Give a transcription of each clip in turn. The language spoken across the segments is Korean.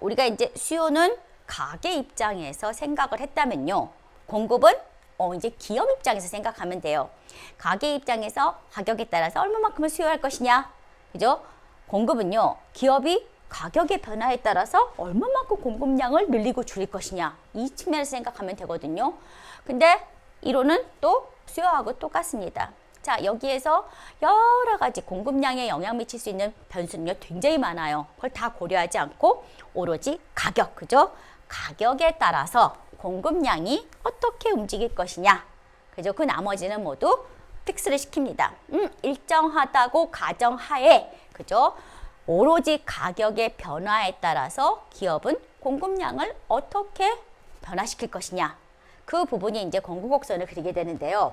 우리가 이제 수요는 가게 입장에서 생각을 했다면요. 공급은 어, 이제 기업 입장에서 생각하면 돼요. 가게 입장에서 가격에 따라서 얼마만큼을 수요할 것이냐. 그죠? 공급은요. 기업이 가격의 변화에 따라서 얼마만큼 공급량을 늘리고 줄일 것이냐. 이 측면에서 생각하면 되거든요. 근데 이론은 또 수요하고 똑같습니다. 자, 여기에서 여러 가지 공급량에 영향 미칠 수 있는 변수는요, 굉장히 많아요. 그걸 다 고려하지 않고 오로지 가격, 그죠? 가격에 따라서 공급량이 어떻게 움직일 것이냐. 그죠? 그 나머지는 모두 픽스를 시킵니다. 음, 일정하다고 가정하에, 그죠? 오로지 가격의 변화에 따라서 기업은 공급량을 어떻게 변화시킬 것이냐. 그 부분이 이제 공급곡선을 그리게 되는데요.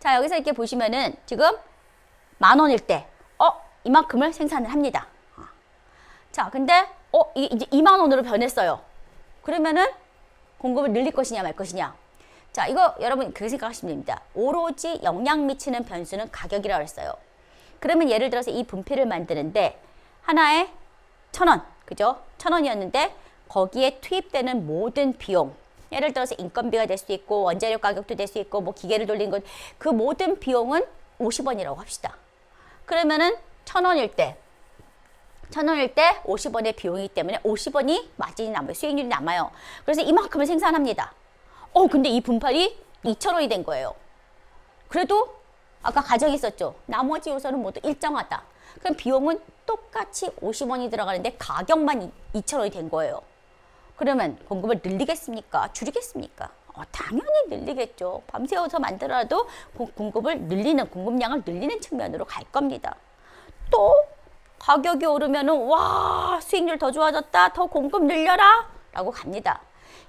자, 여기서 이렇게 보시면은 지금 만 원일 때, 어, 이만큼을 생산을 합니다. 자, 근데, 어, 이, 이제 2만 원으로 변했어요. 그러면은 공급을 늘릴 것이냐 말 것이냐. 자, 이거 여러분 그렇게 생각하시면 됩니다. 오로지 영향 미치는 변수는 가격이라고 했어요. 그러면 예를 들어서 이 분필을 만드는데 하나에 천 원, 그죠? 천 원이었는데 거기에 투입되는 모든 비용, 예를 들어서 인건비가 될수 있고 원재료 가격도 될 수 있고 뭐 기계를 돌리는 것, 그 모든 비용은 50원이라고 합시다. 그러면은 천 원일 때, 천 원일 때 50원의 비용이기 때문에 50원이 마진이 남아요. 수익률이 남아요. 그래서 이만큼을 생산합니다. 어, 근데 이 분팔이 2천 원이 된 거예요. 그래도 아까 가정이 있었죠. 나머지 요소는 모두 일정하다. 그럼 비용은 똑같이 50원이 들어가는데 가격만 2,000원이 된 거예요. 그러면 공급을 늘리겠습니까? 줄이겠습니까? 어, 당연히 늘리겠죠. 밤새워서 만들어도 고- 공급을 늘리는, 공급량을 늘리는 측면으로 갈 겁니다. 또 가격이 오르면은 와 수익률 더 좋아졌다 더 공급 늘려라 라고 갑니다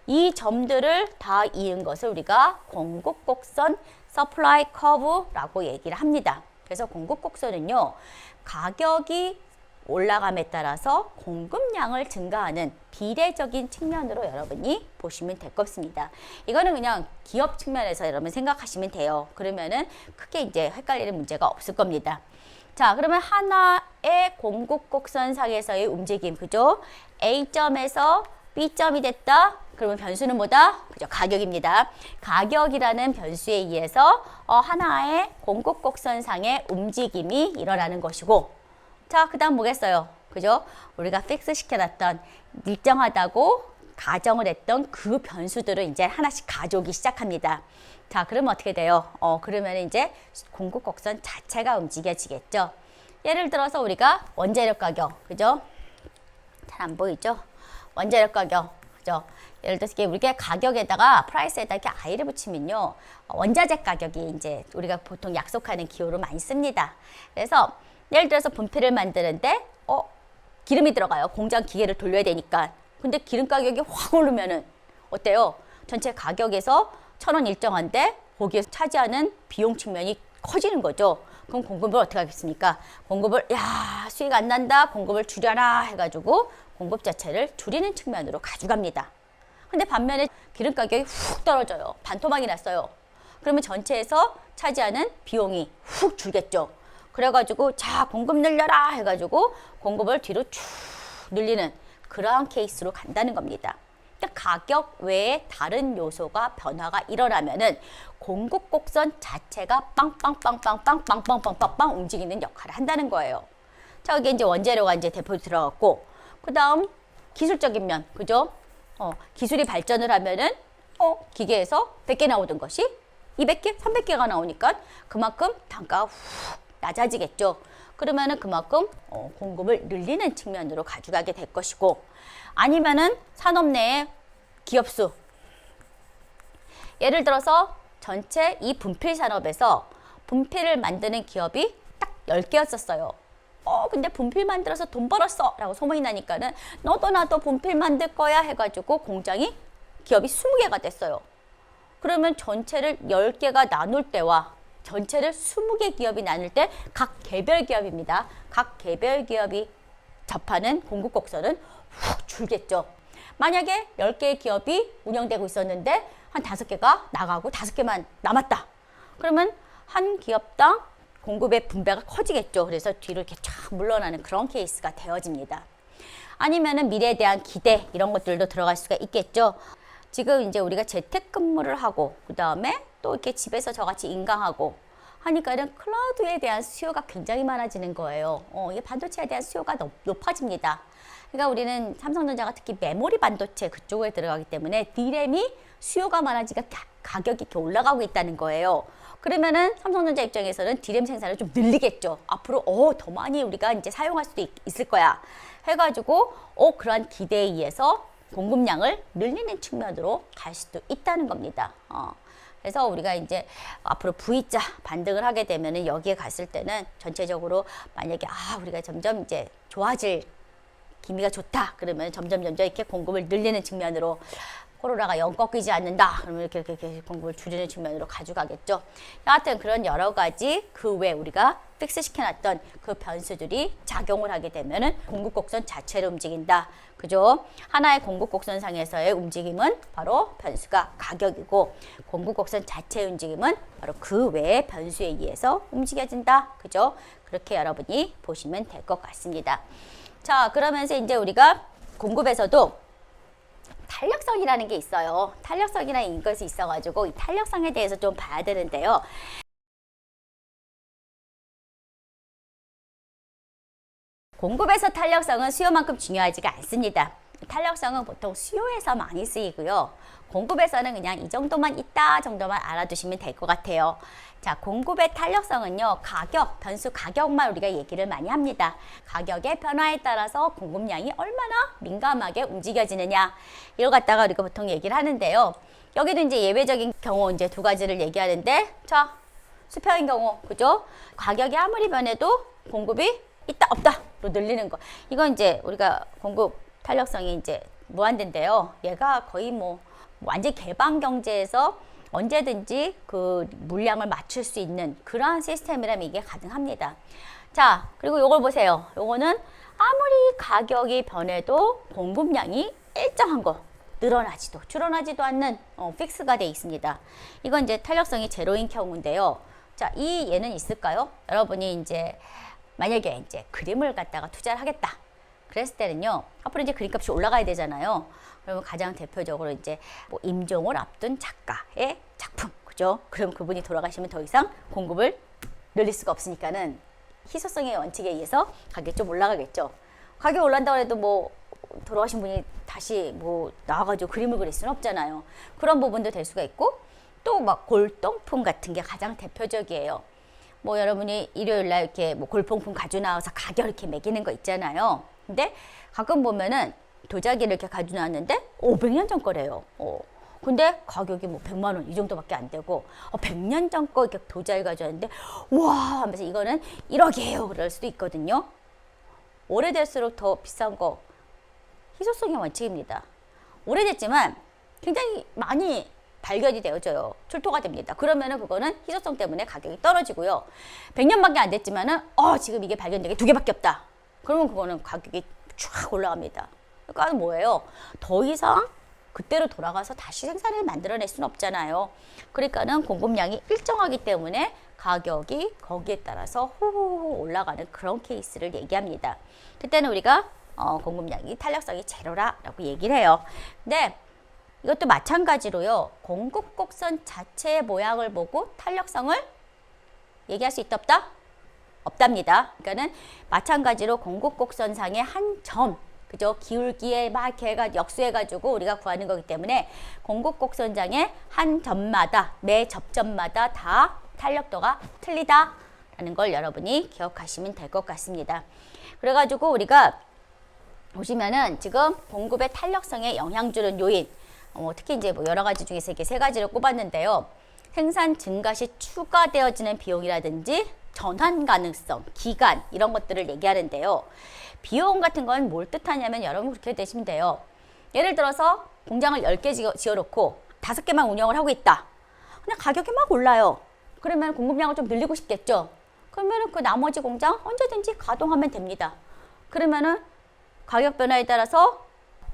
이 점들을 다 이은 것을 우리가 공급 곡선 서플라이 커브라고 얘기를 합니다 그래서 공급 곡선은요 가격이 올라감에 따라서 공급량을 증가하는 비례적인 측면으로 여러분이 보시면 될 것입니다. 이거는 그냥 기업 측면에서 여러분 생각하시면 돼요. 그러면은 크게 이제 헷갈리는 문제가 없을 겁니다. 자, 그러면 하나의 공급 곡선상에서의 움직임, 그죠? A점에서 B점이 됐다. 그러면 변수는 뭐다? 그죠? 가격입니다. 가격이라는 변수에 의해서 어, 하나의 공급 곡선상의 움직임이 일어나는 것이고, 자, 그 다음 뭐겠어요? 그죠? 우리가 픽스 시켜놨던 일정하다고 가정을 했던 그 변수들을 이제 하나씩 가져오기 시작합니다. 자, 그러면 어떻게 돼요? 어, 그러면 이제 공급 곡선 자체가 움직여지겠죠. 예를 들어서 우리가 원재료 가격, 그죠? 잘 안 보이죠? 원재료 가격, 그죠? 예를 들어서 이게 우리가 가격에다가 프라이스에다 이렇게 아이를 붙이면요. 어, 원자재 가격이 이제 우리가 보통 약속하는 기호로 많이 씁니다. 그래서 예를 들어서 분필을 만드는데 어 기름이 들어가요. 공장 기계를 돌려야 되니까. 근데 기름 가격이 확 오르면은 어때요? 전체 가격에서 천 원 일정한데 거기에서 차지하는 비용 측면이 커지는 거죠. 그럼 공급을 어떻게 하겠습니까? 공급을 야 수익 안 난다. 공급을 줄여라 해가지고 공급 자체를 줄이는 측면으로 가져갑니다. 근데 반면에 기름 가격이 훅 떨어져요. 반토막이 났어요. 그러면 전체에서 차지하는 비용이 훅 줄겠죠. 그래가지고 자 공급 늘려라 해가지고 공급을 뒤로 쭉 늘리는 그러한 케이스로 간다는 겁니다. 가격 외에 다른 요소가 변화가 일어나면은 공급 곡선 자체가 빵빵빵빵빵빵빵빵빵 움직이는 역할을 한다는 거예요. 자, 여기 이제 원재료가 이제 대표 들어갔고, 그 다음 기술적인 면, 그죠? 어, 기술이 발전을 하면은, 어, 기계에서 100개 나오던 것이 200개, 300개가 나오니까 그만큼 단가가 훅 낮아지겠죠. 그러면은 그만큼 어, 공급을 늘리는 측면으로 가져가게 될 것이고, 아니면은 산업 내의 기업 수. 예를 들어서 전체 이 분필 산업에서 분필을 만드는 기업이 딱 10개였었어요. 어, 근데 분필 만들어서 돈 벌었어. 라고 소문이 나니까는 너도 나도 분필 만들 거야 해가지고 공장이 기업이 20개가 됐어요. 그러면 전체를 10개가 나눌 때와 전체를 20개 기업이 나눌 때 각 개별 기업입니다. 각 개별 기업이 접하는 공급 곡선은 훅 줄겠죠. 만약에 10개의 기업이 운영되고 있었는데 한 5개가 나가고 5개만 남았다. 그러면 한 기업당 공급의 분배가 커지겠죠. 그래서 뒤로 이렇게 쫙 물러나는 그런 케이스가 되어집니다. 아니면은 미래에 대한 기대 이런 것들도 들어갈 수가 있겠죠. 지금 이제 우리가 재택근무를 하고 그 다음에 또 이렇게 집에서 저같이 인강하고 하니까는 클라우드에 대한 수요가 굉장히 많아지는 거예요. 어, 이 반도체에 대한 수요가 높, 높아집니다. 그러니까 우리는 삼성전자가 특히 메모리 반도체 그쪽에 들어가기 때문에 D램이 수요가 많아지니까 가- 가격이 이렇게 올라가고 있다는 거예요. 그러면은 삼성전자 입장에서는 D램 생산을 좀 늘리겠죠. 앞으로 어, 더 많이 우리가 이제 사용할 수도 있, 있을 거야. 해가지고 어, 그러한 기대에 의해서 공급량을 늘리는 측면으로 갈 수도 있다는 겁니다. 어. 그래서 우리가 이제 앞으로 V자 반등을 하게 되면은 여기에 갔을 때는 전체적으로 만약에 아 우리가 점점 이제 좋아질 기미가 좋다 그러면 점점 점점 이렇게 공급을 늘리는 측면으로 코로나가 영 꺾이지 않는다 그러면 이렇게, 이렇게, 이렇게 공급을 줄이는 측면으로 가져가겠죠. 여하튼 그런 여러 가지 그 외 우리가 픽스 시켜놨던 그 변수들이 작용을 하게 되면은 공급 곡선 자체를 움직인다. 그죠? 하나의 공급 곡선상에서의 움직임은 바로 변수가 가격이고 공급 곡선 자체의 움직임은 바로 그 외의 변수에 의해서 움직여진다. 그죠? 그렇게 여러분이 보시면 될 것 같습니다. 자, 그러면서 이제 우리가 공급에서도 탄력성이라는 게 있어요. 탄력성이라는 것이 있어가지고 이 탄력성에 대해서 좀 봐야 되는데요. 공급에서 탄력성은 수요만큼 중요하지가 않습니다. 탄력성은 보통 수요에서 많이 쓰이고요. 공급에서는 그냥 이 정도만 있다 정도만 알아두시면 될 것 같아요. 자, 공급의 탄력성은요, 가격, 변수 가격만 우리가 얘기를 많이 합니다. 가격의 변화에 따라서 공급량이 얼마나 민감하게 움직여지느냐. 이걸 갖다가 우리가 보통 얘기를 하는데요. 여기도 이제 예외적인 경우 이제 두 가지를 얘기하는데, 자, 수평인 경우, 그죠? 가격이 아무리 변해도 공급이 있다, 없다 로 늘리는 거. 이건 이제 우리가 공급 탄력성이 이제 무한대인데요. 얘가 거의 뭐 완전 개방 경제에서 언제든지 그 물량을 맞출 수 있는 그러한 시스템이라면 이게 가능합니다. 자, 그리고 요걸 보세요. 요거는 아무리 가격이 변해도 공급량이 일정한 거 늘어나지도 줄어나지도 않는 어, 픽스가 돼 있습니다. 이건 이제 탄력성이 제로인 경우인데요. 자, 이 얘는 있을까요? 여러분이 이제 만약에 이제 그림을 갖다가 투자를 하겠다. 그랬을 때는요. 앞으로 이제 그림값이 올라가야 되잖아요. 그러면 가장 대표적으로 이제 뭐 임종을 앞둔 작가의 작품, 그죠? 그럼 그분이 돌아가시면 더 이상 공급을 늘릴 수가 없으니까는 희소성의 원칙에 의해서 가격이 좀 올라가겠죠. 가격 올란다고 해도 뭐 돌아가신 분이 다시 뭐 나와가지고 그림을 그릴 수는 없잖아요. 그런 부분도 될 수가 있고 또 막 골동품 같은 게 가장 대표적이에요. 뭐 여러분이 일요일 날 이렇게 뭐 골동품 가지고 나와서 가격 이렇게 매기는 거 있잖아요. 근데 가끔 보면은 도자기를 이렇게 가지고 나왔는데 500년 전 거래요. 어. 근데 가격이 뭐 100만 원 이 정도밖에 안 되고 어, 100년 전 거 이렇게 도자기 가져왔는데 와 하면서 이거는 1억이에요 그럴 수도 있거든요. 오래될수록 더 비싼 거 희소성의 원칙입니다. 오래됐지만 굉장히 많이 발견이 되어져요. 출토가 됩니다. 그러면은 그거는 희소성 때문에 가격이 떨어지고요. 100년밖에 안 됐지만은 어 지금 이게 발견된 게 두 개밖에 없다. 그러면 그거는 가격이 쫙 올라갑니다. 그러니까 뭐예요? 더 이상 그때로 돌아가서 다시 생산을 만들어낼 수는 없잖아요. 그러니까는 공급량이 일정하기 때문에 가격이 거기에 따라서 호호호 올라가는 그런 케이스를 얘기합니다. 그때는 우리가 어, 공급량이 탄력성이 제로라라고 얘기를 해요. 근데 이것도 마찬가지로요. 공급 곡선 자체의 모양을 보고 탄력성을 얘기할 수 있다 없다? 없답니다. 그러니까는 마찬가지로 공급 곡선상의 한 점, 그죠? 기울기에 막 해가 역수해가지고 우리가 구하는 거기 때문에 공급 곡선장의 한 점마다 매 접점마다 다 탄력도가 틀리다라는 걸 여러분이 기억하시면 될 것 같습니다. 그래가지고 우리가 보시면은 지금 공급의 탄력성에 영향 주는 요인, 어, 특히 이제 뭐 여러 가지 중에서 이렇게 세 가지를 꼽았는데요. 생산 증가 시 추가되어지는 비용이라든지 전환 가능성, 기간 이런 것들을 얘기하는데요. 비용 같은 건 뭘 뜻하냐면 여러분 그렇게 되시면 돼요. 예를 들어서 공장을 10개 지어, 지어놓고 5개만 운영을 하고 있다. 근데 가격이 막 올라요. 그러면 공급량을 좀 늘리고 싶겠죠. 그러면 그 나머지 공장 언제든지 가동하면 됩니다. 그러면은 가격 변화에 따라서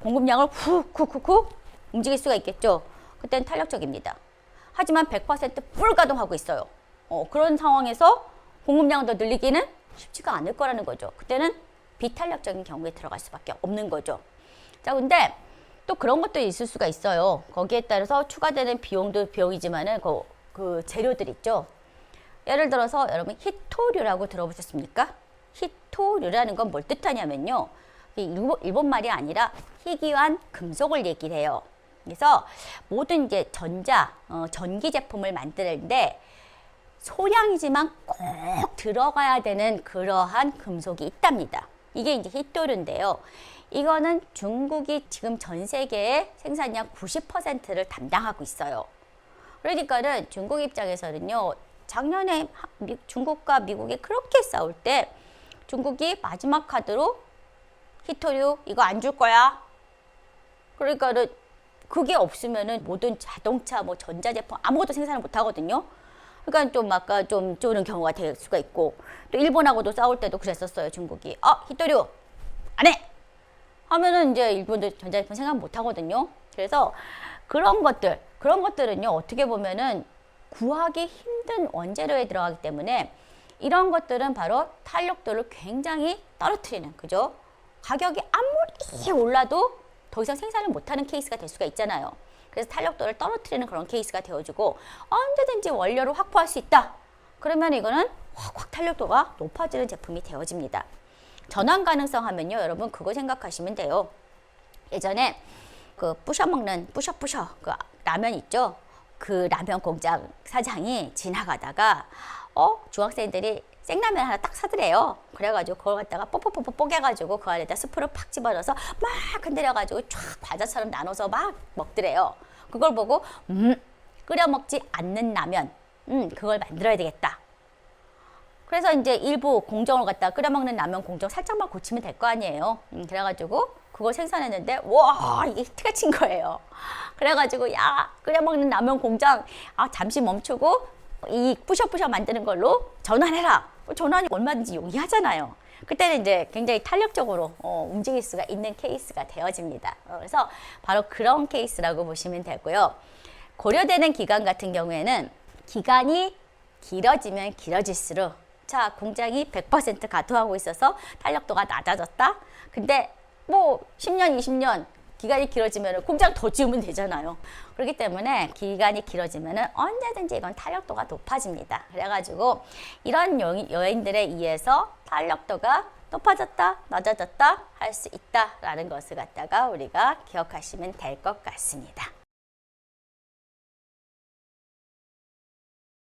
공급량을 훅훅훅훅 움직일 수가 있겠죠. 그때는 탄력적입니다. 하지만 100%풀 가동하고 있어요. 어, 그런 상황에서 공급량을 더 늘리기는 쉽지가 않을 거라는 거죠. 그때는 비탄력적인 경우에 들어갈 수밖에 없는 거죠. 자, 근데 또 그런 것도 있을 수가 있어요. 거기에 따라서 추가되는 비용도 비용이지만은 그, 그 재료들 있죠. 예를 들어서 여러분 히토류라고 들어보셨습니까? 히토류라는 건 뭘 뜻하냐면요. 이 일본, 일본 말이 아니라 희귀한 금속을 얘기를 해요. 그래서 모든 이제 전자, 어, 전기 제품을 만드는데 소량이지만 꼭 들어가야 되는 그러한 금속이 있답니다. 이게 이제 히토류인데요. 이거는 중국이 지금 전 세계의 생산량 90%를 담당하고 있어요. 그러니까는 중국 입장에서는요, 작년에 중국과 미국이 그렇게 싸울 때 중국이 마지막 카드로 히토류 이거 안 줄 거야. 그러니까는 그게 없으면은 모든 자동차 뭐 전자제품 아무것도 생산을 못 하거든요. 그러니까 좀 아까 좀 쪼는 경우가 될 수가 있고 또 일본하고도 싸울 때도 그랬었어요 중국이 아 히토류 안 해. 하면은 이제 일본도 전자제품 생각 못 하거든요. 그래서 그런 것들, 그런 것들은요, 어떻게 보면은 구하기 힘든 원재료에 들어가기 때문에 이런 것들은 바로 탄력도를 굉장히 떨어뜨리는, 그죠? 가격이 아무리 올라도 더 이상 생산을 못하는 케이스가 될 수가 있잖아요. 그래서 탄력도를 떨어뜨리는 그런 케이스가 되어주고 언제든지 원료를 확보할 수 있다. 그러면 이거는 확확 탄력도가 높아지는 제품이 되어집니다. 전환 가능성 하면요, 여러분 그거 생각하시면 돼요. 예전에 그 부셔 먹는 부셔 부셔 그 라면 있죠. 그 라면 공장 사장이 지나가다가 어 중학생들이 생라면 하나 딱 사더래요. 그래가지고 그걸 갖다가 뽀뽀뽀뽀 뽀개가지고 그 안에다 스프를 팍 집어넣어서 막 흔들어가지고 쫙 과자처럼 나눠서 막 먹더래요. 그걸 보고 음 끓여 먹지 않는 라면 음 그걸 만들어야 되겠다. 그래서 이제 일부 공정을 갖다 끓여 먹는 라면 공정 살짝만 고치면 될 거 아니에요. 음, 그래가지고 그걸 생산했는데 와 이게 히트가 친 거예요. 그래가지고 야 끓여 먹는 라면 공장 아 잠시 멈추고 이 뿌셔뿌셔 만드는 걸로 전환해라. 전환이 얼마든지 용이하잖아요. 그때는 이제 굉장히 탄력적으로 어, 움직일 수가 있는 케이스가 되어집니다. 어, 그래서 바로 그런 케이스라고 보시면 되고요. 고려되는 기간 같은 경우에는 기간이 길어지면 길어질수록 자 공장이 100% 가동하고 있어서 탄력도가 낮아졌다. 근데 뭐 10년, 20년 기간이 길어지면 공장 더 지으면 되잖아요. 그렇기 때문에 기간이 길어지면 언제든지 이건 탄력도가 높아집니다. 그래가지고 이런 여- 여인들에 의해서 탄력도가 높아졌다, 낮아졌다 할 수 있다라는 것을 갖다가 우리가 기억하시면 될 것 같습니다.